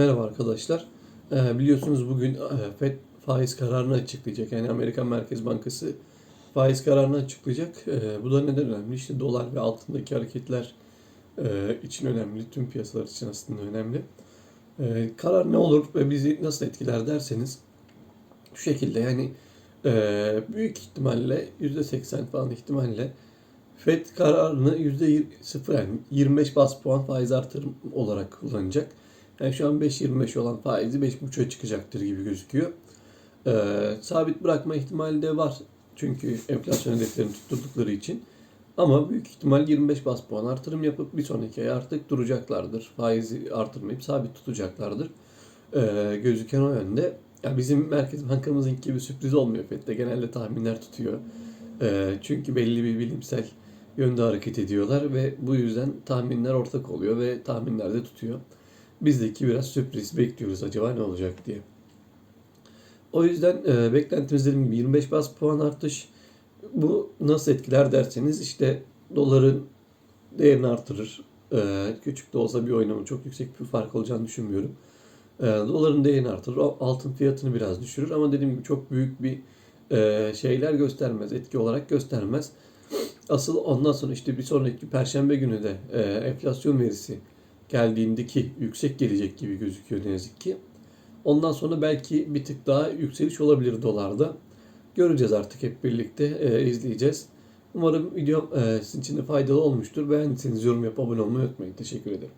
Merhaba arkadaşlar. Ee, biliyorsunuz bugün e, FED faiz kararını açıklayacak. Yani Amerikan Merkez Bankası faiz kararını açıklayacak. Ee, bu da neden önemli? İşte dolar ve altındaki hareketler e, için önemli. Tüm piyasalar için aslında önemli. Ee, karar ne olur ve bizi nasıl etkiler derseniz şu şekilde yani e, büyük ihtimalle %80 falan ihtimalle FED kararını %0 yani 25 bas puan faiz artırım olarak kullanacak. Yani şu an 5.25 olan faizi 5.5'a çıkacaktır gibi gözüküyor. Ee, sabit bırakma ihtimali de var. Çünkü enflasyon hedeflerini tutturdukları için. Ama büyük ihtimal 25 bas puan artırım yapıp bir sonraki ay artık duracaklardır. Faizi artırmayıp sabit tutacaklardır. Ee, gözüken o yönde. Ya bizim Merkez Bankamızın gibi sürpriz olmuyor FED'de. Genelde tahminler tutuyor. Ee, çünkü belli bir bilimsel yönde hareket ediyorlar ve bu yüzden tahminler ortak oluyor ve tahminler de tutuyor. Bizdeki biraz sürpriz bekliyoruz acaba ne olacak diye. O yüzden e, beklentimiz dediğim gibi 25 bas puan artış. Bu nasıl etkiler derseniz işte doların değerini artırır. E, küçük de olsa bir oynama çok yüksek bir fark olacağını düşünmüyorum. E, doların değerini artırır. Altın fiyatını biraz düşürür ama dediğim gibi çok büyük bir e, şeyler göstermez. Etki olarak göstermez. Asıl ondan sonra işte bir sonraki perşembe günü de e, enflasyon verisi geldiğindeki yüksek gelecek gibi gözüküyor ne yazık ki. Ondan sonra belki bir tık daha yükseliş olabilir dolarda. Göreceğiz artık hep birlikte e, izleyeceğiz. Umarım videom e, sizin için de faydalı olmuştur. Beğendiyseniz yorum yapıp abone olmayı unutmayın. Teşekkür ederim.